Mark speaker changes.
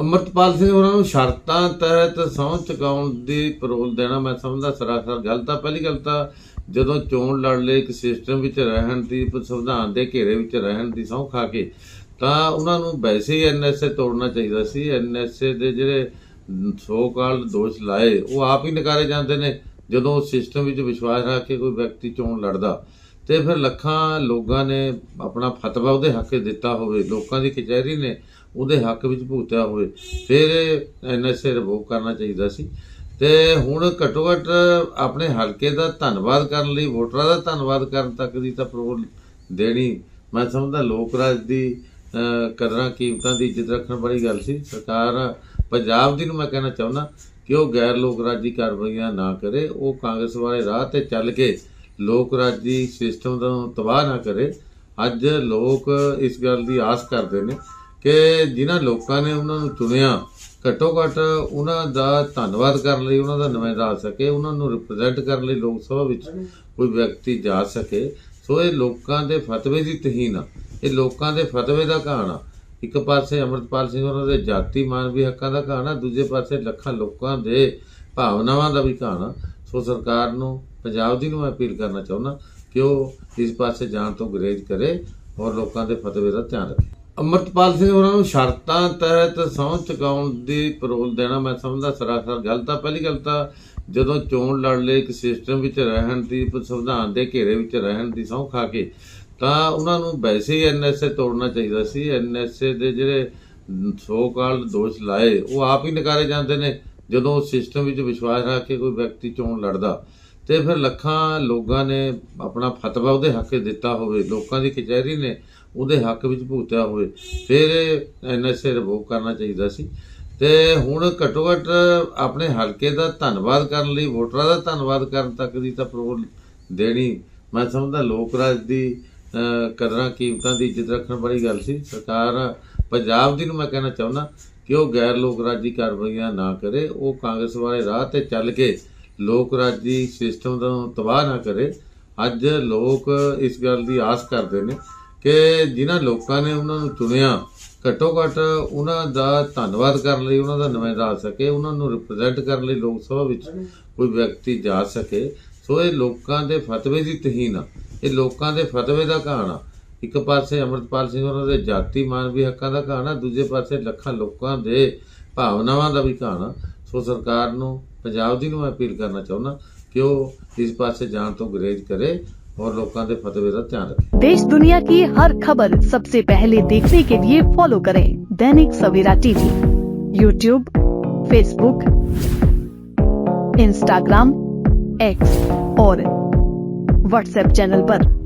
Speaker 1: ਅਮਰਤਪਾਲ ਸਿੰਘ ਉਹਨਾਂ ਨੂੰ ਸ਼ਰਤਾਂ ਤਹਿਤ ਸਹੁੰ ਚੁਕਾਉਣ ਦੀ ਪਰੋਲ ਦੇਣਾ ਮੈਂ ਸਮਝਦਾ ਸਰਾਸਰ ਗਲਤ ਆ ਪਹਿਲੀ ਗੱਲ ਤਾਂ ਜਦੋਂ ਚੋਣ ਲੜ ਲਏ ਇੱਕ ਸਿਸਟਮ ਵਿੱਚ ਰਹਿਣ ਦੀ, ਸੰਵਿਧਾਨ ਦੇ ਘੇਰੇ ਵਿੱਚ ਰਹਿਣ ਦੀ ਸਹੁੰ ਖਾ ਕੇ, ਤਾਂ ਉਹਨਾਂ ਨੂੰ ਵੈਸੇ ਹੀ ਐਨਐਸਏ ਤੋੜਨਾ ਚਾਹੀਦਾ ਸੀ। ਐਨਐਸਏ ਦੇ ਜਿਹੜੇ ਸੋ ਕਾਲ ਦੋਸ਼ ਲਾਏ, ਉਹ ਆਪ ਹੀ ਨਕਾਰੇ ਜਾਂਦੇ ਨੇ, ਜਦੋਂ ਸਿਸਟਮ ਵਿੱਚ ਵਿਸ਼ਵਾਸ ਰੱਖ ਕੇ ਕੋਈ ਵਿਅਕਤੀ ਚੋਣ ਲੜਦਾ। ਤੇ ਫਿਰ ਲੱਖਾਂ ਲੋਕਾਂ ਨੇ ਆਪਣਾ ਫਤਵਾ ਉਹਦੇ ਹੱਕ ਦਿੱਤਾ ਹੋਵੇ। ਲੋਕਾਂ ਦੀ ਕਚਹਿਰੀ ਨੇ ਉਹਦੇ ਹੱਕ ਵਿੱਚ ਭੁਗਤਿਆ ਹੋਵੇ। ਫਿਰ ਐਨਐਸਏ ਰਿਵੋਕ ਕਰਨਾ ਚਾਹੀਦਾ ਸੀ। ਤੇ ਹੁਣ ਘੱਟੋ ਘੱਟ ਆਪਣੇ ਹਲਕੇ ਦਾ ਧੰਨਵਾਦ ਕਰਨ ਲਈ, ਵੋਟਰਾਂ ਦਾ ਧੰਨਵਾਦ ਕਰਨ ਤੱਕ ਦੀ ਤਾਂ ਪ੍ਰੋਲ ਦੇਣੀ। ਮੈਂ ਸਮਝਦਾ ਲੋਕ ਰਾਜ ਦੀ ਕਦਰਾਂ ਕੀਮਤਾਂ ਦੀ ਇੱਜ਼ਤ ਰੱਖਣ ਵਾਲੀ ਗੱਲ ਸੀ। ਸਰਕਾਰ ਪੰਜਾਬ ਦੀ ਨੂੰ ਮੈਂ ਕਹਿਣਾ ਚਾਹੁੰਦਾ ਕਿ ਉਹ ਗੈਰ ਲੋਕ ਰਾਜੀ ਕਾਰਵਾਈਆਂ ਨਾ ਕਰੇ, ਉਹ ਕਾਂਗਰਸ ਵਾਲੇ ਰਾਹ ਤੇ ਚੱਲ ਕੇ ਲੋਕ ਰਾਜੀ ਸਿਸਟਮ ਨੂੰ ਤਬਾਹ ਨਾ ਕਰੇ। ਅੱਜ ਲੋਕ ਇਸ ਗੱਲ ਦੀ ਆਸ ਕਰਦੇ ਨੇ ਕਿ ਜਿਨ੍ਹਾਂ ਲੋਕਾਂ ਨੇ ਉਹਨਾਂ ਨੂੰ ਚੁਣਿਆ, ਘੱਟੋ ਘੱਟ ਉਹਨਾਂ ਦਾ ਧੰਨਵਾਦ ਕਰਨ ਲਈ, ਉਹਨਾਂ ਦਾ ਨੁਮਾਇੰਦਾ ਆ ਸਕੇ, ਉਹਨਾਂ ਨੂੰ ਰਿਪਰੈਜ਼ੈਂਟ ਕਰਨ ਲਈ ਲੋਕ ਸਭਾ ਵਿੱਚ ਕੋਈ ਵਿਅਕਤੀ ਜਾ ਸਕੇ। ਸੋ ਇਹ ਲੋਕਾਂ ਦੇ ਫਤਵੇ ਦੀ ਤਹੀਨ ਆ। ਇਹ ਲੋਕਾਂ ਦੇ ਫਤਵੇ ਦਾ ਕਹਾਣਾ ਇੱਕ ਪਾਸੇ ਅਮਰਤਪਾਲ ਸਿੰਘ ਉਹਨਾਂ ਦੇ ਜਾਤੀ ਮਾਨਵੀ ਹੱਕਾਂ ਦਾ ਕਹਾਣਾ ਦੂਜੇ ਪਾਸੇ ਲੱਖਾਂ ਲੋਕਾਂ ਦੇ ਭਾਵਨਾਵਾਂ ਦਾ ਵੀ ਕਹਾਣਾ ਸੋ ਸਰਕਾਰ ਨੂੰ, ਪੰਜਾਬ ਦੀ ਨੂੰ ਮੈਂ ਅਪੀਲ ਕਰਨਾ ਚਾਹੁੰਦਾ ਕਿ ਉਹ ਇਸ ਪਾਸੇ ਜਾਣ ਤੋਂ ਗੁਰੇਜ਼ ਕਰੇ ਔਰ ਲੋਕਾਂ ਦੇ ਫਤਵੇ ਦਾ ਧਿਆਨ ਰੱਖੇ। ਅਮਰਤਪਾਲ ਸਿੰਘ ਉਹਨਾਂ ਨੂੰ ਸ਼ਰਤਾਂ ਤਹਿਤ ਸਹੁੰ ਚੁਕਾਉਣ ਦੀ ਪਰੋਲ ਦੇਣਾ ਮੈਂ ਸਮਝਦਾ ਸਰਾਸਰ ਗਲਤ ਆ। ਪਹਿਲੀ ਗੱਲ ਤਾਂ ਜਦੋਂ ਚੋਣ ਲੜ ਲਏ ਇੱਕ ਸਿਸਟਮ ਵਿੱਚ ਰਹਿਣ ਦੀ, ਸੰਵਿਧਾਨ ਦੇ ਘੇਰੇ ਵਿੱਚ ਰਹਿਣ ਦੀ ਸਹੁੰ ਖਾ ਕੇ, ਤਾਂ ਉਹਨਾਂ ਨੂੰ ਵੈਸੇ ਹੀ ਐਨਐਸਏ ਤੋੜਨਾ ਚਾਹੀਦਾ ਸੀ। ਐਨਐਸਏ ਦੇ ਜਿਹੜੇ ਸੋ ਕਾਲ ਦੋਸ਼ ਲਾਏ, ਉਹ ਆਪ ਹੀ ਨਕਾਰੇ ਜਾਂਦੇ ਨੇ, ਜਦੋਂ ਸਿਸਟਮ ਵਿੱਚ ਵਿਸ਼ਵਾਸ ਰੱਖ ਕੇ ਕੋਈ ਵਿਅਕਤੀ ਚੋਣ ਲੜਦਾ। ਤੇ ਫਿਰ ਲੱਖਾਂ ਲੋਕਾਂ ਨੇ ਆਪਣਾ ਫਤਵਾ ਉਹਦੇ ਹੱਕ ਦਿੱਤਾ ਹੋਵੇ। ਲੋਕਾਂ ਦੀ ਕਚਹਿਰੀ ਨੇ ਉਹਦੇ ਹੱਕ ਵਿੱਚ ਭੁਗਤਿਆ ਹੋਵੇ, ਫਿਰ ਐਨਐਸਏ ਰਿਵੋਕ ਕਰਨਾ ਚਾਹੀਦਾ ਸੀ। ਤੇ ਹੁਣ ਘੱਟੋ ਘੱਟ ਆਪਣੇ ਹਲਕੇ ਦਾ ਧੰਨਵਾਦ ਕਰਨ ਲਈ, ਵੋਟਰਾਂ ਦਾ ਧੰਨਵਾਦ ਕਰਨ ਤੱਕ ਦੀ ਤਾਂ ਪਰੋਲ ਦੇਣੀ, ਮੈਂ ਸਮਝਦਾ ਲੋਕ ਰਾਜ ਦੀ ਕਦਰਾਂ ਕੀਮਤਾਂ ਦੀ ਇੱਜ਼ਤ ਰੱਖਣ ਵਾਲੀ ਗੱਲ ਸੀ। ਸਰਕਾਰ ਪੰਜਾਬ ਦੀ ਨੂੰ ਮੈਂ ਕਹਿਣਾ ਚਾਹੁੰਦਾ ਕਿ ਉਹ ਗੈਰ ਲੋਕ ਰਾਜੀ ਕਾਰਵਾਈਆਂ ਨਾ ਕਰੇ, ਉਹ ਕਾਂਗਰਸ ਵਾਲੇ ਰਾਹ ਤੇ ਚੱਲ ਕੇ ਲੋਕ ਰਾਜੀ ਸਿਸਟਮ ਨੂੰ ਤਬਾਹ ਨਾ ਕਰੇ। ਅੱਜ ਲੋਕ ਇਸ ਗੱਲ ਦੀ ਆਸ ਕਰਦੇ ਨੇ ਕਿ ਜਿਨ੍ਹਾਂ ਲੋਕਾਂ ਨੇ ਉਹਨਾਂ ਨੂੰ ਚੁਣਿਆ, ਘੱਟੋ ਘੱਟ ਉਹਨਾਂ ਦਾ ਧੰਨਵਾਦ ਕਰਨ ਲਈ, ਉਹਨਾਂ ਦਾ ਨੁਮਾਇੰਦਾ ਆ ਸਕੇ, ਉਹਨਾਂ ਨੂੰ ਰਿਪਰੈਜ਼ੈਂਟ ਕਰਨ ਲਈ ਲੋਕ ਸਭਾ ਵਿੱਚ ਕੋਈ ਵਿਅਕਤੀ ਜਾ ਸਕੇ। ਸੋ ਇਹ ਲੋਕਾਂ ਦੇ ਫਤਵੇ ਦੀ ਤਹੀਨ ਆ। ਇਹ ਲੋਕਾਂ ਦੇ ਫਤਵੇ ਦਾ ਕਹਾਣਾ ਇੱਕ ਪਾਸੇ ਅਮਰਤਪਾਲ ਸਿੰਘ ਉਹਨਾਂ ਦੇ ਜਾਤੀ ਮਾਨਵੀ ਹੱਕਾਂ ਦਾ ਕਹਾਣਾ ਦੂਜੇ ਪਾਸੇ ਲੱਖਾਂ ਲੋਕਾਂ ਦੇ ਭਾਵਨਾਵਾਂ ਦਾ ਵੀ ਕਹਾਣਾ ਸੋ ਸਰਕਾਰ ਨੂੰ, ਪੰਜਾਬ ਦੀ ਨੂੰ ਮੈਂ ਅਪੀਲ ਕਰਨਾ ਚਾਹੁੰਦਾ ਕਿ ਉਹ ਇਸ ਪਾਸੇ ਜਾਣ ਤੋਂ ਗੁਰੇਜ਼ ਕਰੇ। और लोगों के फतेह का ध्यान रखें।
Speaker 2: देश दुनिया की हर खबर सबसे पहले देखने के लिए फॉलो करें Dainik Savera TV YouTube Facebook Instagram X और व्हाट्सएप चैनल पर।